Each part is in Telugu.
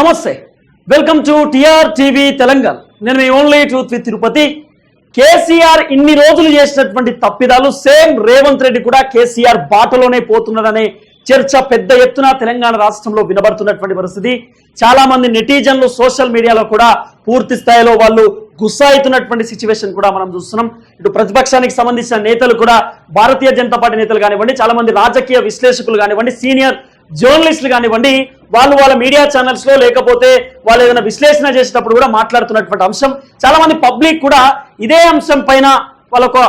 నమస్తే. Welcome to TR TV Telangana నేను మీ only truth with Tirupati KCR ఇన్ని రోజులు చేసినటువంటి తప్పిదాలు సేమ్ రేవంత్ రెడ్డి కూడా కేసీఆర్ బాటలోనే పోతున్నాడనే చర్చ పెద్ద ఎత్తున తెలంగాణ రాష్ట్రంలో వినబడుతున్నటువంటి పరిస్థితి. చాలా మంది నెటిజన్లు సోషల్ మీడియాలో కూడా పూర్తి స్థాయిలో వాళ్ళు గుస్సాయితున్నటువంటి సిచ్యువేషన్ కూడా మనం చూస్తున్నాం. ఇటు ప్రతిపక్షానికి సంబంధించిన నేతలు కూడా భారతీయ జనతా పార్టీ నేతలు కానివ్వండి చాలా మంది రాజకీయ విశ్లేషకులు కానివ్వండి సీనియర్ జర్నలిస్టులు కానివ్వండి వాళ్ళు వాళ్ళ మీడియా ఛానల్స్లో లేకపోతే వాళ్ళు ఏదైనా విశ్లేషణ చేసేటప్పుడు కూడా మాట్లాడుతున్నటువంటి అంశం. చాలా మంది పబ్లిక్ కూడా ఇదే అంశం పైన వాళ్ళ ఒక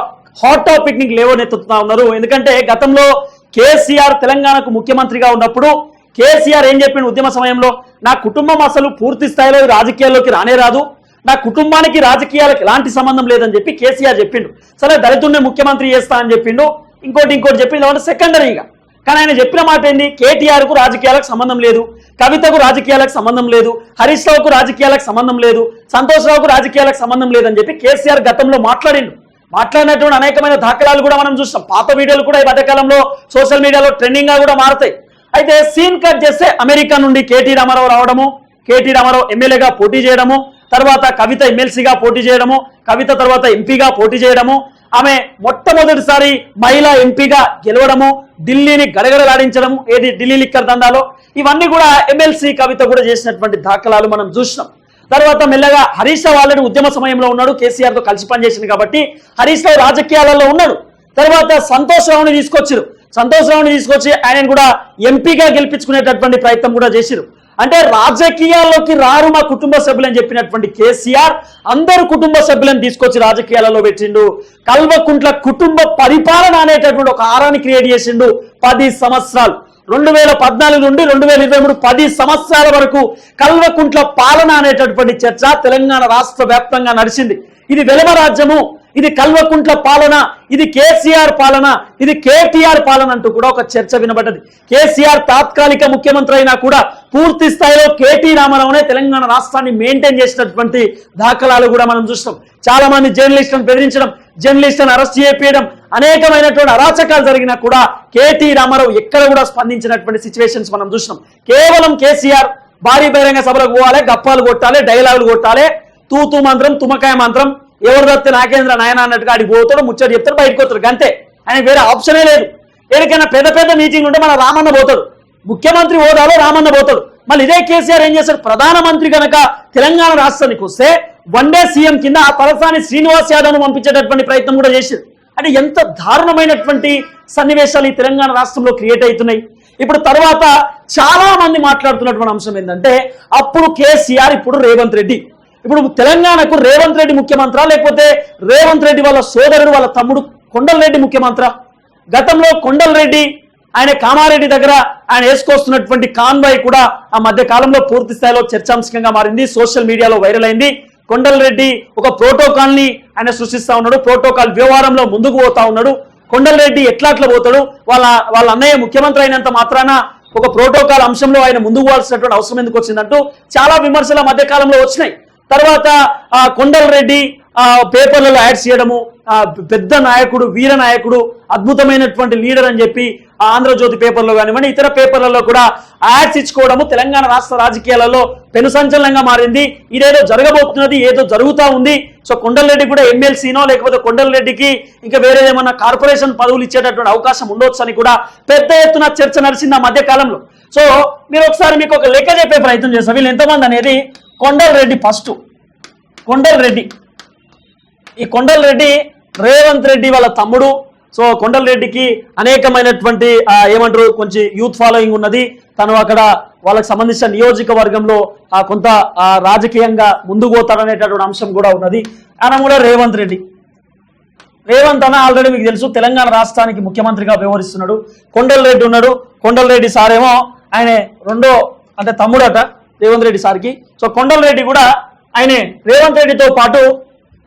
హాట్ టాపిక్ని లేవనెత్తుతా ఉన్నారు. ఎందుకంటే గతంలో కేసీఆర్ తెలంగాణకు ముఖ్యమంత్రిగా ఉన్నప్పుడు కేసీఆర్ ఏం చెప్పిండు ఉద్యమ సమయంలో? నా కుటుంబం అసలు పూర్తి స్థాయిలో రాజకీయాల్లోకి రానే రాదు. నా కుటుంబానికి రాజకీయాలకు ఎలాంటి సంబంధం లేదని చెప్పి కేసీఆర్ చెప్పిండు. సరే దళితుడిని ముఖ్యమంత్రి చేస్తా అని చెప్పిండు. ఇంకోటి ఇంకోటి చెప్పిండు. అంటే సెకండరీగా కానీ ఆయన చెప్పిన మాట ఏంది? కేటీఆర్కు రాజకీయాలకు సంబంధం లేదు కవితకు రాజకీయాలకు సంబంధం లేదు హరీష్ రావుకు రాజకీయాలకు సంబంధం లేదు సంతోష్ రావుకు రాజకీయాలకు సంబంధం లేదని చెప్పి కేసీఆర్ గతంలో మాట్లాడిండు. మాట్లాడినటువంటి అనేకమైన దాఖలాలు కూడా మనం చూస్తాం. పాత వీడియోలు కూడా ఈ మధ్యకాలంలో సోషల్ మీడియాలో ట్రెండింగ్గా కూడా మారుతాయి. అయితే సీన్ కట్ చేస్తే అమెరికా నుండి కేటీ రామారావు రావడము కేటీ రామారావు ఎమ్మెల్యేగా పోటీ చేయడము తర్వాత కవిత ఎమ్మెల్సీగా పోటీ చేయడము కవిత తర్వాత ఎంపీగా పోటీ చేయడము ఆమె మొట్టమొదటిసారి మహిళా ఎంపీగా గెలవడము ఢిల్లీని గడగడలాడించడము ఏది ఢిల్లీ లిక్కర్ దందాలో ఇవన్నీ కూడా ఎమ్మెల్సీ కవిత కూడా చేసినటువంటి దాఖలాలు మనం చూసినాం. తర్వాత మెల్లగా హరీష్ రావు ఆల్రెడీ ఉద్యమ సమయంలో ఉన్నాడు కేసీఆర్తో కలిసి పనిచేసింది కాబట్టి హరీష్ రావు రాజకీయాలలో ఉన్నాడు. తర్వాత సంతోష్ రావుని తీసుకొచ్చారు. సంతోష్ రావుని తీసుకొచ్చి ఆయన కూడా ఎంపీగా గెలిపించుకునేటటువంటి ప్రయత్నం కూడా చేసిరు. అంటే రాజకీయాల్లోకి రారు మా కుటుంబ సభ్యులని చెప్పినటువంటి కేసీఆర్ అందరు కుటుంబ సభ్యులను తీసుకొచ్చి రాజకీయాలలో పెట్టిండు. కల్వకుంట్ల కుటుంబ పరిపాలన అనేటటువంటి ఒక ఆరాన్ని క్రియేట్ చేసిండు పది సంవత్సరాలు. రెండు వేల పద్నాలుగు నుండి రెండు వేల ఇరవై మూడు పది సంవత్సరాల వరకు కల్వకుంట్ల పాలన అనేటటువంటి చర్చ తెలంగాణ రాష్ట్ర వ్యాప్తంగా నడిచింది. ఇది వెలమ రాజ్యము ఇది కల్వకుంట్ల పాలన ఇది కేసీఆర్ పాలన ఇది కేటీఆర్ పాలన అంటూ కూడా ఒక చర్చ వినబడ్డది. కేసీఆర్ తాత్కాలిక ముఖ్యమంత్రి అయినా కూడా పూర్తి స్థాయిలో కేటీ రామారావునే తెలంగాణ రాష్ట్రాన్ని మెయింటైన్ చేసినటువంటి దాఖలాలు కూడా మనం చూస్తాం. చాలా మంది జర్నలిస్టులను బెదిరించడం జర్నలిస్టులను అరెస్ట్ చేయడం అనేకమైనటువంటి అరాచకాలు జరిగినా కూడా కేటీ రామారావు ఎక్కడ కూడా స్పందించినటువంటి సిచ్యువేషన్స్ మనం చూసినాం కేవలం కేసీఆర్ భారీ బహిరంగ సభలకు పోవాలి గప్పాలు కొట్టాలి డైలాగులు కొట్టాలి తూతూ మంత్రం తుమకాయ మంత్రం ఎవరు తప్పితే నాకేంద్ర నాయన అన్నట్టుగా ఆడికి పోతాడు ముచ్చట చెప్తాడు బయటకు వస్తాడు. అంతే ఆయన వేరే ఆప్షనే లేదు. ఎక్కడికైనా పెద్ద పెద్ద మీటింగ్ ఉంటే మన రామన్న పోతాడు. ముఖ్యమంత్రి హోదాలో రామన్న పోతాడు. మళ్ళీ ఇదే కేసీఆర్ ఏం చేస్తాడు? ప్రధానమంత్రి గనక తెలంగాణ రాష్ట్రానికి వస్తే వన్ డే సీఎం కింద ఆ తలసాని శ్రీనివాస్ యాదవ్ను పంపించేటటువంటి ప్రయత్నం కూడా చేసింది అంటే ఎంత దారుణమైనటువంటి సన్నివేశాలు ఈ తెలంగాణ రాష్ట్రంలో క్రియేట్ అవుతున్నాయి. ఇప్పుడు తర్వాత చాలా మంది మాట్లాడుతున్నటువంటి అంశం ఏంటంటే అప్పుడు కేసీఆర్ ఇప్పుడు రేవంత్ రెడ్డి. ఇప్పుడు తెలంగాణకు రేవంత్ రెడ్డి ముఖ్యమంత్రా? లేకపోతే రేవంత్ రెడ్డి వాళ్ళ సోదరుడు వాళ్ళ తమ్ముడు కొండలరెడ్డి ముఖ్యమంత్రా? గతంలో కొండలరెడ్డి ఆయన కామారెడ్డి దగ్గర ఆయన వేసుకొస్తున్నటువంటి కాన్వాయ్ కూడా ఆ మధ్య కాలంలో పూర్తి స్థాయిలో చర్చాంశకంగా మారింది సోషల్ మీడియాలో వైరల్ అయింది. కొండలరెడ్డి ఒక ప్రోటోకాల్ని ఆయన సృష్టిస్తా ఉన్నాడు ప్రోటోకాల్ వ్యవహారంలో ముందుకు పోతా ఉన్నాడు. కొండలరెడ్డి ఎట్లా అట్లా పోతాడు? వాళ్ళ వాళ్ళ అన్నయ్య ముఖ్యమంత్రి అయినంత మాత్రాన ఒక ప్రోటోకాల్ అంశంలో ఆయన ముందుకు పోవాల్సినటువంటి అవసరం ఎందుకు వచ్చిందంటూ చాలా విమర్శల మధ్య కాలంలో వచ్చినాయి. తర్వాత ఆ కొండలరెడ్డి ఆ పేపర్లలో యాడ్స్ చేయడము ఆ పెద్ద నాయకుడు వీర నాయకుడు అద్భుతమైనటువంటి లీడర్ అని చెప్పి ఆంధ్రజ్యోతి పేపర్లో కానివ్వండి ఇతర పేపర్లలో కూడా యాడ్స్ ఇచ్చుకోవడము తెలంగాణ రాష్ట్ర రాజకీయాలలో పెను సంచలనంగా మారింది. ఇదేదో జరగబోతున్నది ఏదో జరుగుతా ఉంది. సో కొండలరెడ్డి కూడా ఎమ్మెల్సీనో లేకపోతే కొండలరెడ్డికి ఇంకా వేరే ఏమన్నా కార్పొరేషన్ పదవులు ఇచ్చేటటువంటి అవకాశం ఉండొచ్చు అని కూడా పెద్ద ఎత్తున చర్చ నడిచింది ఆ మధ్య కాలంలో సో మీరు ఒకసారి మీకు ఒక లెక్క చెప్పే ప్రయత్నం చేస్తాం. వీళ్ళు ఎంతమంది అనేది కొండలరెడ్డి ఫస్ట్ కొండలరెడ్డి. ఈ కొండలరెడ్డి రేవంత్ రెడ్డి వాళ్ళ తమ్ముడు. సో కొండలరెడ్డికి అనేకమైనటువంటి ఏమంటారు కొంచెం యూత్ ఫాలోయింగ్ ఉన్నది. తను అక్కడ వాళ్ళకి సంబంధించిన నియోజకవర్గంలో ఆ, కొంత రాజకీయంగా ముందుకు పోతాడనేటటువంటి అంశం కూడా ఉన్నది. ఆయన కూడా రేవంత్ రెడ్డి. రేవంత్ అన్న ఆల్రెడీ మీకు తెలుసు తెలంగాణ రాష్ట్రానికి ముఖ్యమంత్రిగా వ్యవహరిస్తున్నాడు. కొండలరెడ్డి ఉన్నాడు. కొండలరెడ్డి సార్ ఏమో ఆయన రెండో అంటే తమ్ముడట. రేవంత్ రెడ్డి సార్కి. సో కొండలరెడ్డి కూడా ఆయన. రేవంత్ రెడ్డితో పాటు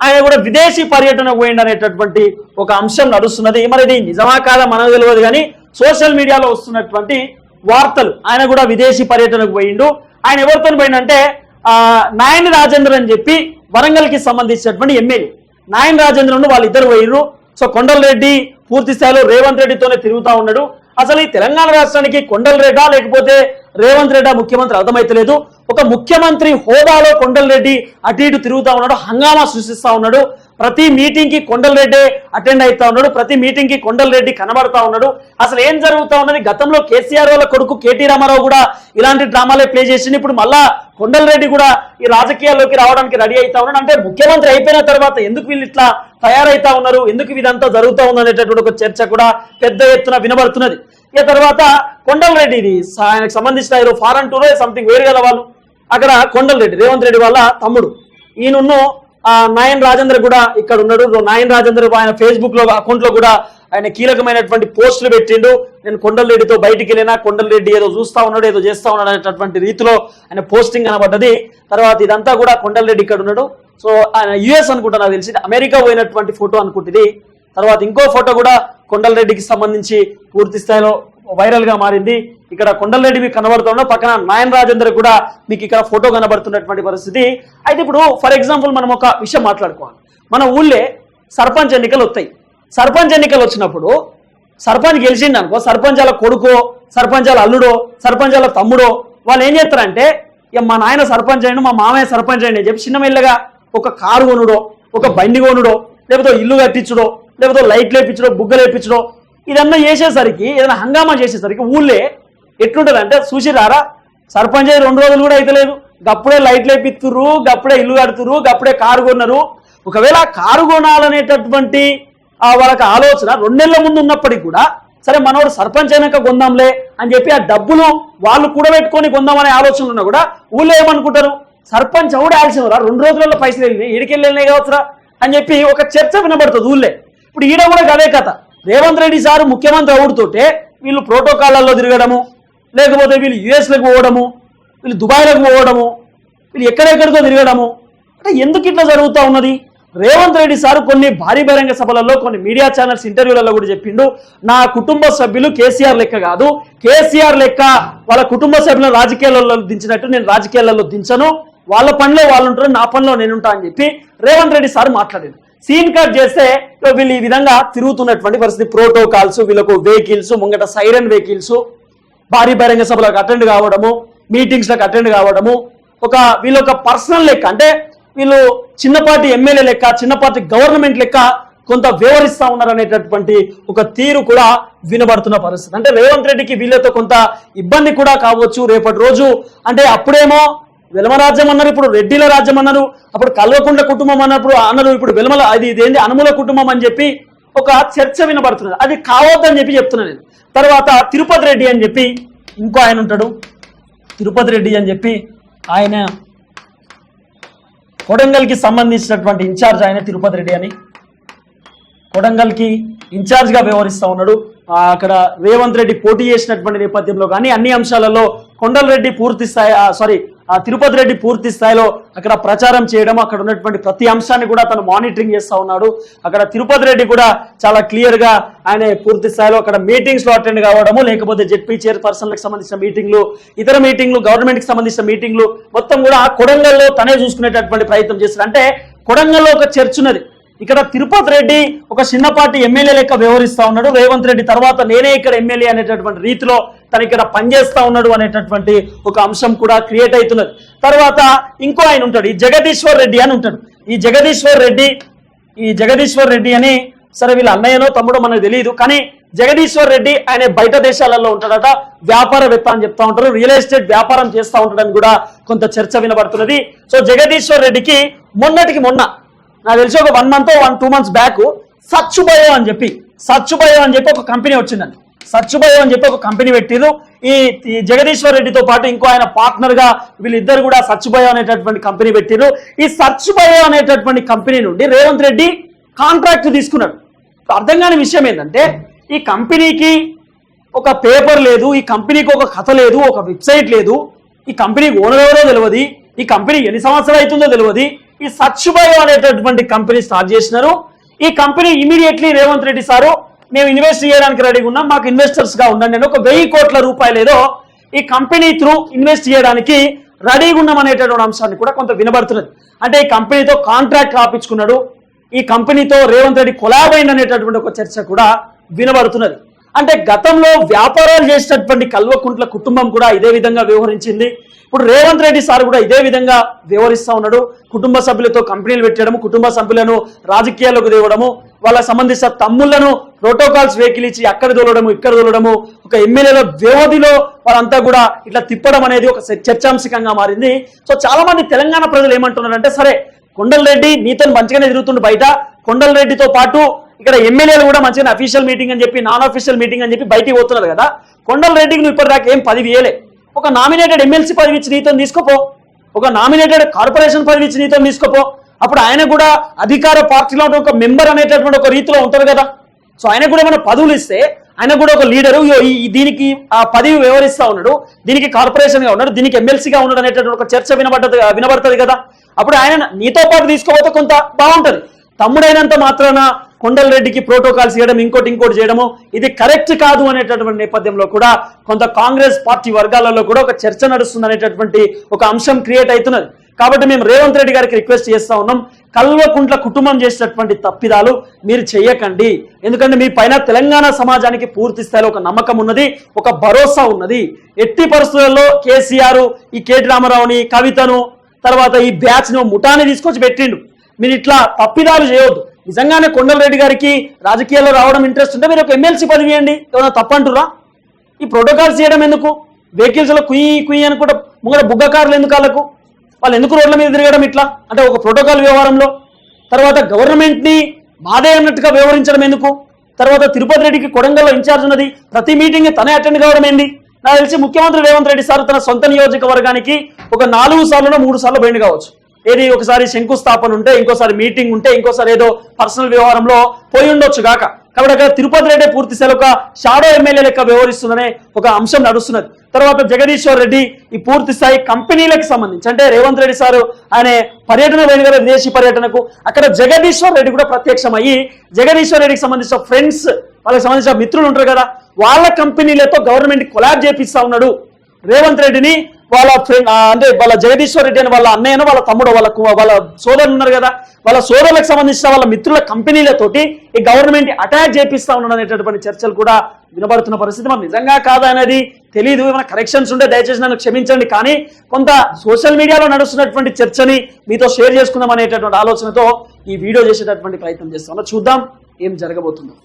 ఆయన కూడా విదేశీ పర్యటనకు పోయిండు అనేటటువంటి ఒక అంశం నడుస్తున్నది. మరి ఇది నిజమా కాదా మనకు తెలియదు కానీ సోషల్ మీడియాలో వస్తున్నటువంటి వార్తలు. ఆయన కూడా విదేశీ పర్యటనకు పోయిండు. ఆయన ఎవరితో పోయిండంటే ఆ, నాయని రాజేంద్ర అని చెప్పి వరంగల్కి సంబంధించినటువంటి ఎమ్మెల్యే. నాయన్ రాజేంద్రను వాళ్ళిద్దరు పోయినరు సో కొండలరెడ్డి పూర్తి స్థాయిలో రేవంత్ రెడ్డితోనే తిరుగుతా ఉన్నాడు. అసలు ఈ తెలంగాణ రాష్ట్రానికి కొండలరెడ్డా లేకపోతే రేవంత్ రెడ్డి ముఖ్యమంత్రి అర్థమైతలేదు. ఒక ముఖ్యమంత్రి హోదాలో కొండలరెడ్డి అటు ఇటు తిరుగుతా ఉన్నాడు హంగామా సృష్టిస్తా ఉన్నాడు. ప్రతి మీటింగ్కి కొండలరెడ్డి అటెండ్ అవుతా ఉన్నాడు ప్రతి మీటింగ్కి కొండలరెడ్డి కనబడతా ఉన్నాడు. అసలు ఏం జరుగుతా ఉన్నది? గతంలో కేసీఆర్ వాళ్ళ కొడుకు కేటీ రామారావు కూడా ఇలాంటి డ్రామాలే ప్లే చేసింది ఇప్పుడు మళ్ళా కొండలరెడ్డి కూడా ఈ రాజకీయాల్లోకి రావడానికి రెడీ అవుతా ఉన్నాడు. అంటే ముఖ్యమంత్రి అయిపోయిన తర్వాత ఎందుకు వీళ్ళు ఇట్లా తయారైతా ఉన్నారు? ఎందుకు ఇదంతా జరుగుతా ఉంది అనేటటువంటి ఒక చర్చ కూడా పెద్ద ఎత్తున వినబడుతున్నది. ఇక తర్వాత కొండలరెడ్డి ఇది ఆయనకు సంబంధించిన ఏదో ఫారెన్ టూర్ సంథింగ్ వేరు గల వాళ్ళు. అక్కడ కొండలరెడ్డి రేవంత్ రెడ్డి వాళ్ళ తమ్ముడు. ఈయనను ఆ, నాయన్ రాజేంద్ర కూడా ఇక్కడ ఉన్నాడు. నాయన్ రాజేంద్ర ఆయన ఫేస్బుక్లో అకౌంట్లో కూడా ఆయన కీలకమైనటువంటి పోస్టులు పెట్టిండు. నేను కొండలరెడ్డితో బయటికి వెళ్ళినా కొండలరెడ్డి ఏదో చూస్తా ఉన్నాడు ఏదో చేస్తా ఉన్నాడు అనేటటువంటి రీతిలో ఆయన పోస్టింగ్ కనబడ్డది. తర్వాత ఇదంతా కూడా కొండలరెడ్డి ఇక్కడ ఉన్నాడు. సో ఆయన యుఎస్ అనుకుంటా నాకు తెలిసి అమెరికా పోయినటువంటి ఫోటో అనుకుంటుంది. తర్వాత ఇంకో ఫోటో కూడా కొండలరెడ్డికి సంబంధించి పూర్తి స్థాయిలో వైరల్గా మారింది. ఇక్కడ కొండలరెడ్డి మీకు కనబడుతున్నా పక్కన నాయన్ రాజేందర్ కూడా మీకు ఇక్కడ ఫోటో కనబడుతున్నటువంటి పరిస్థితి. అయితే ఇప్పుడు ఫర్ ఎగ్జాంపుల్ మనం ఒక విషయం మాట్లాడుకోవాలి. మన ఊళ్ళే సర్పంచ్ ఎన్నికలు వస్తాయి. సర్పంచ్ ఎన్నికలు వచ్చినప్పుడు సర్పంచ్ గెలిచిండు అనుకో సర్పంచ్ కొడుకో సర్పంచ్ అల్లుడో సర్పంచ్ వాళ్ళ తమ్ముడో వాళ్ళు ఏం చేస్తారంటే ఇక మా నాయన సర్పంచ్ అయ్యండు మా మామయ్య సర్పంచ్ అయ్యండి అని చెప్పి చిన్న మెల్లగా ఒక కారు కొనుడో ఒక బండి కొనుడో లేకపోతే ఇల్లు కట్టించుడో లేకపోతే లైట్లు వేయించడం బుగ్గలు వేయించడం ఇదన్నా చేసేసరికి ఏదైనా హంగామా చేసేసరికి ఊళ్ళే ఎట్లుంటుంది అంటే చూసిరారా సర్పంచ్ రెండు రోజులు కూడా అయితలేదు. గప్పుడే లైట్లు వేపిస్తుర్రు గప్పుడే ఇల్లు కడుతుర్రు గప్పుడే కారు కొన్నారు. ఒకవేళ కారు కొనాలనేటటువంటి ఆ వాళ్ళకి ఆలోచన రెండేళ్ళ ముందు ఉన్నప్పటికీ కూడా సరే మనోడు సర్పంచ్ అయినాక కొందాంలే అని చెప్పి ఆ డబ్బులు వాళ్ళు కూడబెట్టుకొని కొందామనే ఆలోచనలు ఉన్నా కూడా ఊళ్ళో ఏమనుకుంటారు? సర్పంచ్ ఎవడు ఆల్సినరా రెండు రోజులలో పైసలు వెళ్ళినాయి ఈడికెళ్ళి వెళ్ళినాయి కావచ్చురా? అని చెప్పి ఒక చర్చ వినబడుతుంది ఊళ్ళే. ఇప్పుడు ఈడ కూడా అదే కథ. రేవంత్ రెడ్డి సారు ముఖ్యమంత్రి అవుడుతోటే వీళ్ళు ప్రోటోకాల్లో తిరగడము లేకపోతే వీళ్ళు యుఎస్లకు పోవడము వీళ్ళు దుబాయ్లకు పోవడము వీళ్ళు ఎక్కడెక్కడికో తిరగడము. అంటే ఎందుకు ఇట్లా జరుగుతూ ఉన్నది? రేవంత్ రెడ్డి సార్ కొన్ని భారీ బహిరంగ సభలలో కొన్ని మీడియా ఛానల్స్ ఇంటర్వ్యూలలో కూడా చెప్పిండు. నా కుటుంబ సభ్యులు కేసీఆర్ లెక్క కాదు. కేసీఆర్ లెక్క వాళ్ళ కుటుంబ సభ్యులను రాజకీయాలలో దించినట్టు నేను రాజకీయాలలో దించను. వాళ్ళ పనిలో వాళ్ళు ఉంటారు నా పనిలో నేను ఉంటా అని చెప్పి రేవంత్ రెడ్డి సార్ మాట్లాడారు సీన్ కట్ చేస్తే వీళ్ళు ఈ విధంగా తిరుగుతున్నటువంటి పరిస్థితి. ప్రోటోకాల్స్ వీళ్ళకు వెహికల్స్ ముంగట సైరన్ వెహికల్స్ భారీ బహిరంగ సభలకు అటెండ్ కావడము మీటింగ్స్లకు అటెండ్ కావడము ఒక వీళ్ళు ఒక పర్సనల్ లెక్క అంటే వీళ్ళు చిన్నపాటి ఎమ్మెల్యే లెక్క చిన్నపాటి గవర్నమెంట్ లెక్క కొంత వివరిస్తా ఉన్నారు అనేటటువంటి ఒక తీరు కూడా వినబడుతున్న పరిస్థితి. అంటే రేవంత్ రెడ్డికి వీళ్ళతో కొంత ఇబ్బంది కూడా కావచ్చు రేపటి రోజు. అంటే అప్పుడేమో వెలమ రాజ్యం అన్నారు ఇప్పుడు రెడ్డిల రాజ్యం అన్నారు అప్పుడు కల్వకుండ కుటుంబం అన్నప్పుడు అన్నారు ఇప్పుడు వెలమల అది ఇదేంటి అనుముల కుటుంబం అని చెప్పి ఒక చర్చ వినబడుతున్నది. అది కావద్దని చెప్పి చెప్తున్నాను నేను. తర్వాత తిరుపతి రెడ్డి అని చెప్పి ఇంకో ఆయన ఉంటాడు. తిరుపతి రెడ్డి అని చెప్పి ఆయన కొడంగల్కి సంబంధించినటువంటి ఇన్ఛార్జ్ ఆయన తిరుపతి రెడ్డి అని. కొడంగల్కి ఇన్ఛార్జ్గా వ్యవహరిస్తూ ఉన్నాడు. అక్కడ రేవంత్ రెడ్డి పోటీ చేసినటువంటి నేపథ్యంలో కానీ అన్ని అంశాలలో కొండలరెడ్డి పూర్తి స్థాయి సారీ తిరుపతి రెడ్డి పూర్తి స్థాయిలో అక్కడ ప్రచారం చేయడం అక్కడ ఉన్నటువంటి ప్రతి అంశాన్ని కూడా తను మానిటరింగ్ చేస్తూ ఉన్నాడు. అక్కడ తిరుపతి రెడ్డి కూడా చాలా క్లియర్గా ఆయన పూర్తి స్థాయిలో అక్కడ మీటింగ్స్లో అటెండ్ కావడము లేకపోతే జెడ్పీ చైర్పర్సన్లకు సంబంధించిన మీటింగ్లు ఇతర మీటింగ్లు గవర్నమెంట్కి సంబంధించిన మీటింగ్లు మొత్తం కూడా ఆ కొడంగల్లో తనే చూసుకునేటటువంటి ప్రయత్నం చేస్తారు అంటే కొడంగల్లో ఒక చర్చ్ ఉన్నది. ఇక్కడ తిరుపతి రెడ్డి ఒక చిన్నపాటి ఎమ్మెల్యే లెక్క వ్యవహరిస్తా ఉన్నాడు. రేవంత్ రెడ్డి తర్వాత నేనే ఇక్కడ ఎమ్మెల్యే అనేటటువంటి రీతిలో తను ఇక్కడ పనిచేస్తా ఉన్నాడు అనేటటువంటి ఒక అంశం కూడా క్రియేట్ అవుతున్నది. తర్వాత ఇంకో ఆయన ఉంటాడు ఈ జగదీశ్వర్ రెడ్డి అని ఉంటాడు. ఈ జగదీశ్వర్ రెడ్డి ఈ జగదీశ్వర్ రెడ్డి అని సరే వీళ్ళ అన్నయ్యనో తమ్ముడో మనకు తెలియదు కానీ జగదీశ్వర్ రెడ్డి ఆయన బయట దేశాలలో ఉంటాడట వ్యాపారవేత్త అని చెప్తా ఉంటారు రియల్ ఎస్టేట్ వ్యాపారం చేస్తూ ఉంటాడని కూడా కొంత చర్చ వినబడుతున్నది. సో జగదీశ్వర్ రెడ్డికి మొన్నటికి మొన్న నాకు తెలిసి ఒక one month one two months back సచ్చు బయో అని చెప్పి సచ్చు బయో అని చెప్పి ఒక కంపెనీ వచ్చిందండి. సచ్చు బయో అని చెప్పి ఒక కంపెనీ పెట్టిరు ఈ జగదీశ్వర్ రెడ్డితో పాటు ఇంకో ఆయన పార్ట్నర్గా వీళ్ళిద్దరు కూడా సచ్చు బయో అనేటటువంటి కంపెనీ పెట్టిరు ఈ సచ్చు బయో అనేటటువంటి కంపెనీ నుండి రేవంత్ రెడ్డి కాంట్రాక్ట్ తీసుకున్నాడు. అర్థం కాని విషయం ఏంటంటే ఈ కంపెనీకి ఒక పేపర్ లేదు ఈ కంపెనీకి ఒక కథ లేదు ఒక వెబ్సైట్ లేదు. ఈ కంపెనీకి ఓనర్ ఎవరో తెలియదు ఈ కంపెనీ ఎన్ని సంవత్సరాలు అవుతుందో తెలియదు ఈ సచ్చుబయో అనేటటువంటి కంపెనీ స్టార్ట్ చేసినారు. ఈ company immediately Revanth Reddy sir మేము ఇన్వెస్ట్ చేయడానికి రెడీగా ఉన్నాం మాకు ఇన్వెస్టర్స్గా ఉండండి అని ఒక వెయ్యి కోట్ల రూపాయలు ఏదో ఈ కంపెనీ త్రూ ఇన్వెస్ట్ చేయడానికి రెడీగా ఉన్నాం అనేటటువంటి అంశాన్ని కూడా కొంత వినబడుతున్నది. అంటే ఈ కంపెనీతో కాంట్రాక్ట్ రాపించుకున్నాడు ఈ కంపెనీతో రేవంత్ రెడ్డి కొలాబ్ అనేటటువంటి ఒక చర్చ కూడా వినబడుతున్నది. అంటే గతంలో వ్యాపారాలు చేసినటువంటి కల్వకుంట్ల కుటుంబం కూడా ఇదే విధంగా వ్యవహరించింది. ఇప్పుడు రేవంత్ రెడ్డి సార్ కూడా ఇదే విధంగా వ్యవహరిస్తా ఉన్నాడు. కుటుంబ సభ్యులతో కంపెనీలు పెట్టడము కుటుంబ సభ్యులను రాజకీయాల్లోకి దేవడము వాళ్ళకి సంబంధించిన తమ్ముళ్ళను ప్రోటోకాల్స్ వెహికల్ ఇచ్చి అక్కడ దూలడము ఇక్కడ దూలడము ఒక ఎమ్మెల్యేల వ్యవధిలో వాళ్ళంతా కూడా ఇట్లా తిప్పడం అనేది ఒక చర్చాంశకంగా మారింది. సో చాలా మంది తెలంగాణ ప్రజలు ఏమంటున్నారంటే సరే కొండలరెడ్డి నీతో మంచిగానే తిరుగుతుండు బయట కొండలరెడ్డితో పాటు ఇక్కడ ఎమ్మెల్యేలు కూడా మంచిగా అఫీషియల్ మీటింగ్ అని చెప్పి నాన్ అఫీషియల్ మీటింగ్ అని చెప్పి బయటికి పోతున్నారు కదా. కొండలరెడ్డికి నువ్వు ఇప్పటిదాకా ఏం పది వేయలే ఒక నామినేటెడ్ ఎమ్మెల్సీ పదవి ఇచ్చి నీతో తీసుకోపో. ఒక నామినేటెడ్ కార్పొరేషన్ పదవి ఇచ్చి నీతో తీసుకోపో. అప్పుడు ఆయన కూడా అధికార పార్టీలో ఒక మెంబర్ అనేటటువంటి ఒక రీతిలో ఉంటారు కదా. సో ఆయన కూడా ఏమైనా పదవులు ఇస్తే ఆయన కూడా ఒక లీడరు. ఈ దీనికి ఆ పదవి వ్యవహరిస్తా ఉన్నాడు. దీనికి కార్పొరేషన్గా ఉన్నాడు. దీనికి ఎమ్మెల్సీగా ఉన్నాడు అనేటటువంటి ఒక చర్చ వినబడ్డది వినబడుతుంది కదా. అప్పుడు ఆయన నీతో పాటు తీసుకోపోతే కొంత బాగుంటుంది. తమ్ముడైనంత మాత్రాన కొండలరెడ్డికి ప్రోటోకాల్స్ చేయడం ఇంకోటి ఇంకోటి చేయడము ఇది కరెక్ట్ కాదు అనేటటువంటి నేపథ్యంలో కూడా కొంత కాంగ్రెస్ పార్టీ వర్గాలలో కూడా ఒక చర్చ నడుస్తుంది అనేటటువంటి ఒక అంశం క్రియేట్ అవుతున్నది. కాబట్టి మేము రేవంత్ రెడ్డి గారికి రిక్వెస్ట్ చేస్తా ఉన్నాం కల్వకుంట్ల కుటుంబం చేసినటువంటి తప్పిదాలు మీరు చెయ్యకండి ఎందుకంటే మీ పైన తెలంగాణ సమాజానికి పూర్తి స్థాయిలో ఒక నమ్మకం ఉన్నది ఒక భరోసా ఉన్నది. ఎట్టి పరిస్థితుల్లో కేసీఆర్ ఈ కేటీ రామారావుని కవితను తర్వాత ఈ బ్యాచ్ను ముఠాని తీసుకొచ్చి పెట్టిండు. మీరు ఇట్లా తప్పిదాలు చేయొద్దు. నిజంగానే కొండలరెడ్డి గారికి రాజకీయాల్లో రావడం ఇంట్రెస్ట్ ఉంటే మీరు ఒక ఎమ్మెల్సీ పదవి ఇవ్వండి. ఏమైనా తప్పంటురా? ఈ ప్రోటోకాల్స్ చేయడం ఎందుకు? వెహికల్స్లో కుయ్యి కుయ్యి అనుకుంటే ముంగడ బుగ్గ కార్లు ఎందుకు వాళ్ళకు వాళ్ళు ఎందుకు రోడ్ల మీద తిరగడం ఇట్లా? అంటే ఒక ప్రోటోకాల్ వ్యవహారంలో. తర్వాత గవర్నమెంట్ని బాధే అన్నట్టుగా వ్యవహరించడం ఎందుకు? తర్వాత తిరుపతి రెడ్డికి కొడంగల్లో ఇన్ఛార్జ్ ఉన్నది. ప్రతి మీటింగ్ తనే అటెండ్ కావడం ఏంది? నాకు తెలిసి ముఖ్యమంత్రి రేవంత్ రెడ్డి సార్ తన సొంత నియోజకవర్గానికి ఒక నాలుగు సార్లు మూడు సార్లు బయట కావచ్చు. ఏది ఒకసారి శంకుస్థాపన ఉంటే ఇంకోసారి మీటింగ్ ఉంటే ఇంకోసారి ఏదో పర్సనల్ వ్యవహారంలో పోయి ఉండొచ్చు కాక కాబట్టి అక్కడ తిరుపతి రెడ్డి పూర్తి ఒక షాడో ఎమ్మెల్యే లెక్క వ్యవహరిస్తుందనే ఒక అంశం నడుస్తున్నది. తర్వాత జగదీశ్వర్ రెడ్డి ఈ పూర్తి స్థాయి కంపెనీలకు సంబంధించి అంటే రేవంత్ రెడ్డి సారు ఆయన పర్యటన పోయిన కదా విదేశీ పర్యటనకు అక్కడ జగదీశ్వర్ రెడ్డి కూడా ప్రత్యక్షం అయ్యి జగదీశ్వర్ రెడ్డికి సంబంధించిన ఫ్రెండ్స్ వాళ్ళకి సంబంధించిన మిత్రులు ఉంటారు కదా వాళ్ళ కంపెనీలతో గవర్నమెంట్ కొలాబ్ చేపిస్తా ఉన్నాడు రేవంత్ రెడ్డిని. వాళ్ళ ఫ్రెండ్ అంటే వాళ్ళ జగదీశ్వర్ రెడ్డి అని వాళ్ళ అన్నయ్యను వాళ్ళ తమ్ముడు వాళ్ళ వాళ్ళ సోదరులు ఉన్నారు కదా వాళ్ళ సోదరులకు సంబంధించిన వాళ్ళ మిత్రుల కంపెనీలతోటి ఈ గవర్నమెంట్ అటాక్ చేపిస్తా ఉన్నాడు అనేటటువంటి చర్చలు కూడా వినబడుతున్న పరిస్థితి. మరి నిజంగా కాదా అనేది తెలియదు ఏమైనా కరెక్షన్స్ ఉంటే దయచేసి నన్ను క్షమించండి. కానీ కొంత సోషల్ మీడియాలో నడుస్తున్నటువంటి చర్చని మీతో షేర్ చేసుకుందాం అనేటటువంటి ఆలోచనతో ఈ వీడియో చేసేటటువంటి ప్రయత్నం చేస్తాను. చూద్దాం ఏం జరగబోతుందో.